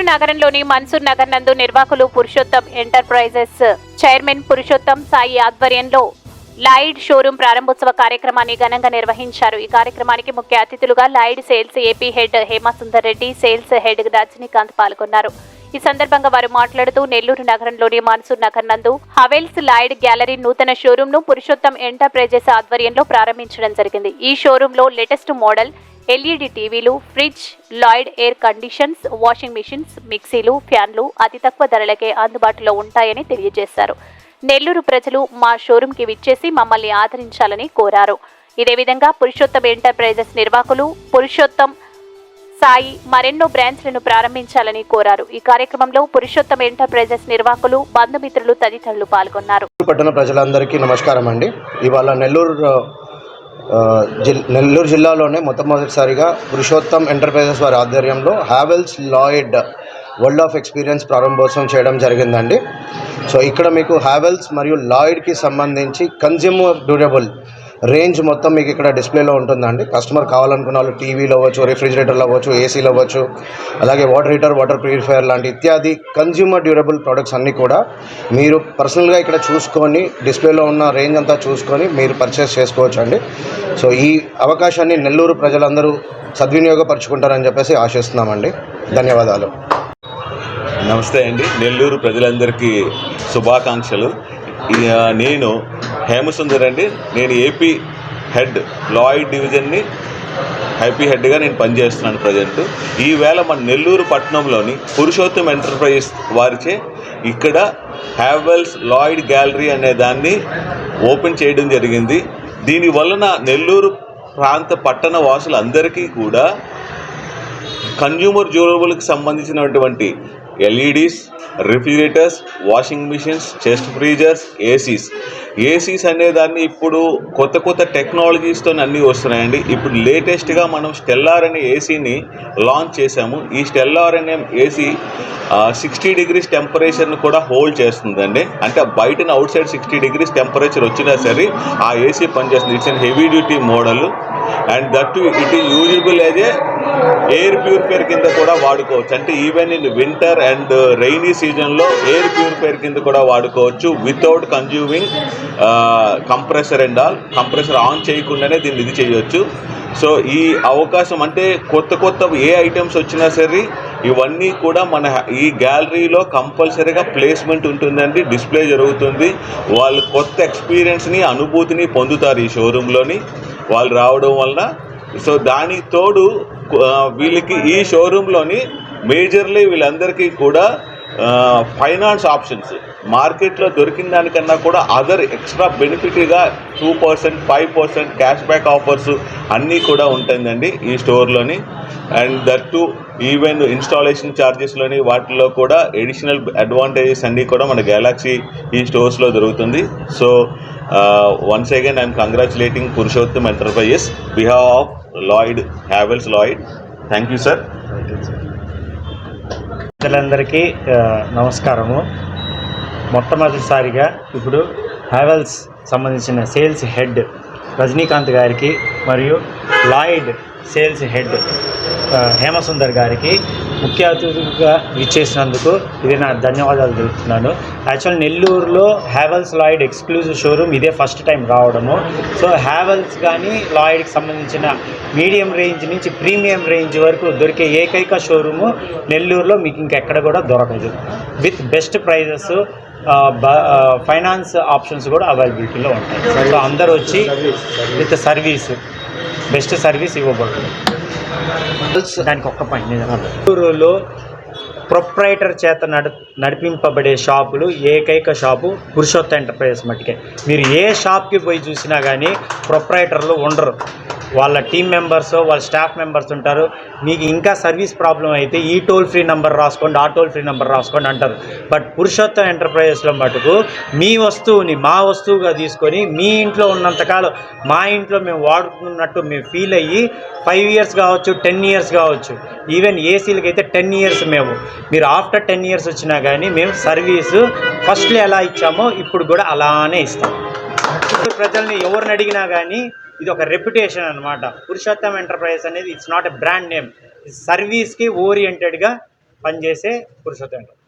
నగరంలోని మన్సూర్ నగర్ నందు నిర్వాహకులు పురుషోత్తం ఎంటర్ప్రైజెస్ చైర్మన్ పురుషోత్తం సాయి ఆధ్వర్యంలో లాయిడ్ షోరూం ప్రారంభోత్సవ కార్యక్రమాన్ని ఘనంగా నిర్వహించారు. ఈ కార్యక్రమానికి ముఖ్య అతిథులుగా Lloyd sales AP head Hemasundar Reddy sales head Rajinikanth పాల్గొన్నారు. ఈ సందర్భంగా వారు మాట్లాడుతూ నెల్లూరు నగరంలోని మాన్సూర్ నగర్ నందు హవెల్స్ లాయిడ్ గ్యాలరీ నూతన షోరూమ్ను పురుషోత్తం ఎంటర్ప్రైజెస్ ఆధ్వర్యంలో ప్రారంభించడం జరిగింది. ఈ షోరూంలో లేటెస్ట్ మోడల్ ఎల్ఈడి టీవీలు fridge Lloyd air conditions washing machines మిక్సీలు ఫ్యాన్లు అతి తక్కువ ధరలకే అందుబాటులో ఉంటాయని తెలియజేశారు. నెల్లూరు ప్రజలు మా షోరూంకి విచ్చేసి మమ్మల్ని ఆదరించాలని కోరారు. ఇదే విధంగా పురుషోత్తం ఎంటర్ప్రైజెస్ నిర్వాహకులు పురుషోత్తం సాయి మరెన్నో బ్రాంచ్లను ప్రారంభించాలని కోరారు. ఈ కార్యక్రమంలో పురుషోత్తం ఎంటర్ప్రైజెస్ నిర్వాహకులు బంధుమిత్రులు తదితరులు పాల్గొన్నారు. పట్టణ ప్రజలందరికీ నమస్కారం అండి ఇవాళ నెల్లూరు నెల్లూరు జిల్లాలోనే మొట్టమొదటిసారిగా పురుషోత్తం ఎంటర్ప్రైజెస్ వారి ఆధ్వర్యంలో Havells Lloyd world of experience ప్రారంభోత్సవం చేయడం జరిగిందండి. సో ఇక్కడ మీకు హ్యావెల్స్ మరియు లాయిడ్కి సంబంధించి కన్జ్యూమర్ డ్యూరబుల్ రేంజ్ మొత్తం మీకు ఇక్కడ డిస్ప్లేలో ఉంటుందండి. కస్టమర్ కావాలనుకున్న వాళ్ళు టీవీలో అవ్వచ్చు రిఫ్రిజిరేటర్లు అవ్వచ్చు ఏసీలు అవ్వచ్చు అలాగే వాటర్ హీటర్ వాటర్ ప్యూరిఫైయర్ లాంటి ఇత్యాది కన్జ్యూమర్ డ్యూరబుల్ ప్రొడక్ట్స్ అన్నీ కూడా మీరు పర్సనల్గా ఇక్కడ చూసుకొని డిస్ప్లేలో ఉన్న రేంజ్ అంతా చూసుకొని మీరు పర్చేస్ చేసుకోవచ్చు అండి సో ఈ అవకాశాన్ని నెల్లూరు ప్రజలందరూ సద్వినియోగపరుచుకుంటారని చెప్పేసి ఆశిస్తున్నామండి. ధన్యవాదాలు. నమస్తే అండి. నెల్లూరు ప్రజలందరికీ శుభాకాంక్షలు. నేను హేమసుందర్ అండి. నేను ఏపీ హెడ్ లాయిడ్ డివిజన్ని హ్యాపీ హెడ్గా నేను పనిచేస్తున్నాను ప్రజెంట్. ఈవేళ మన నెల్లూరు పట్టణంలోని పురుషోత్తం ఎంటర్ప్రైజెస్ వారిచే ఇక్కడ హ్యావెల్స్ లాయిడ్ గ్యాలరీ అనే దాన్ని ఓపెన్ చేయడం జరిగింది. దీని వలన నెల్లూరు ప్రాంత పట్టణ వాసులందరికీ కూడా కన్జ్యూమర్ డ్యూరబుల్కి సంబంధించినటువంటి LEDs refrigerators washing machines chest freezers ACs ACs అనేదాన్ని ఇప్పుడు కొత్త కొత్త టెక్నాలజీస్తో అన్నీ వస్తున్నాయండి. ఇప్పుడు లేటెస్ట్గా మనం స్టెల్లార్ అనే ఏసీని లాంచ్ చేశాము. ఈ స్టెల్లార్ అనే ఏసీ సిక్స్టీ డిగ్రీస్ టెంపరేచర్ని కూడా హోల్డ్ చేస్తుందండి. అంటే బయటన outside sixty degrees temperature వచ్చినా సరే ఆ ఏసీ పనిచేస్తుంది. It's and heavy duty model and that it is usable as a air purifier కింద కూడా వాడుకోవచ్చు. అంటే even in winter and rainy సీజన్లో ఎయిర్ ప్యూరిఫైర్ కింద కూడా వాడుకోవచ్చు without consuming compressor and all compressor on చేయకుండానే దీన్ని ఇది చేయవచ్చు సో ఈ అవకాశం అంటే కొత్త కొత్త ఏ ఐటమ్స్ వచ్చినా సరే ఇవన్నీ కూడా మన ఈ గ్యాలరీలో కంపల్సరీగా ప్లేస్మెంట్ ఉంటుందండి. డిస్ప్లే జరుగుతుంది. వాళ్ళు కొత్త ఎక్స్పీరియన్స్ని అనుభూతిని పొందుతారు ఈ షోరూంలోని వాళ్ళు రావడం వలన సో దానికి తోడు వీళ్ళకి ఈ షోరూంలోని మేజర్లీ వీళ్ళందరికీ కూడా ఫైనాన్స్ ఆప్షన్స్ మార్కెట్లో దొరికిన దానికన్నా కూడా other extra బెనిఫిట్గా two percent five percent cash back offers అన్నీ కూడా ఉంటుందండి ఈ స్టోర్లోని. And that to even installation ఛార్జెస్లోని వాటిలో కూడా ఎడిషనల్ అడ్వాంటేజెస్ అన్నీ కూడా మన గెలాక్సీ ఈ స్టోర్స్లో దొరుకుతుంది. So once again I'm congratulating Purushottam enterprises behalf of Lloyd Havells Lloyd thank you sir ప్రజలందరికీ నమస్కారము. మొట్టమొదటిసారిగా ఇప్పుడు హ్యావెల్స్ సంబంధించిన సేల్స్ హెడ్ రజనీకాంత్ గారికి మరియు లాయిడ్ సేల్స్ హెడ్ హేమసుందర్ గారికి ముఖ్య అతిథిగా ఇచ్చేసినందుకు ఇది నా ధన్యవాదాలు తెలుపుతున్నాను. యాక్చువల్ నెల్లూరులో హ్యావెల్స్ లాయిడ్ ఎక్స్క్లూజివ్ షోరూమ్ ఇదే ఫస్ట్ టైం రావడము. సో హ్యావెల్స్ కానీ లాయిడ్కి సంబంధించిన మీడియం రేంజ్ నుంచి ప్రీమియం రేంజ్ వరకు దొరికే ఏకైక షోరూము నెల్లూరులో మీకు ఇంకెక్కడ కూడా దొరకదు. With best prices finance options కూడా అవైలబిలిటీలో ఉంటాయి. సో అందరూ వచ్చి విత్ సర్వీస్ బెస్ట్ సర్వీస్ ఇవ్వబడుతుంది దానికి ఒక్క పాయింట్ నెల్లూరులో ప్రొప్రైటర్ చేత నడు నడిపింపబడే షాపులు ఏకైక షాపు పురుషోత్త ఎంటర్ప్రైజెస్ మట్టుకే మీరు ఏ షాప్కి పోయి చూసినా కానీ ప్రొప్రైటర్లు ఉండరు. వాళ్ళ టీం మెంబర్స్ వాళ్ళ స్టాఫ్ మెంబర్స్ ఉంటారు. మీకు ఇంకా సర్వీస్ ప్రాబ్లం అయితే ఈ టోల్ ఫ్రీ నెంబర్ రాసుకోండి ఆ టోల్ ఫ్రీ నెంబర్ రాసుకోండి అంటారు. బట్ పురుషోత్తం ఎంటర్ప్రైజెస్లో మటుకు మీ వస్తువుని మా వస్తువుగా తీసుకొని మీ ఇంట్లో ఉన్నంతకాలం మా ఇంట్లో మేము వాడుకున్నట్టు మేము ఫీల్ అయ్యి ఫైవ్ ఇయర్స్ కావచ్చు టెన్ ఇయర్స్ కావచ్చు ఈవెన్ ఏసీలకి అయితే టెన్ ఇయర్స్ మేము. మీరు ఆఫ్టర్ టెన్ ఇయర్స్ వచ్చినా కానీ మేము సర్వీసు ఫస్ట్లో ఎలా ఇచ్చామో ఇప్పుడు కూడా అలానే ఇస్తాం. ప్రజల్ని ఎవరిని అడిగినా కానీ ఇది ఒక రెప్యుటేషన్ అనమాట పురుషోత్తం ఎంటర్ప్రైజెస్ అనేది it's not a brand name సర్వీస్కి ఓరియంటెడ్గా పనిచేసే పురుషోత్తం. గారు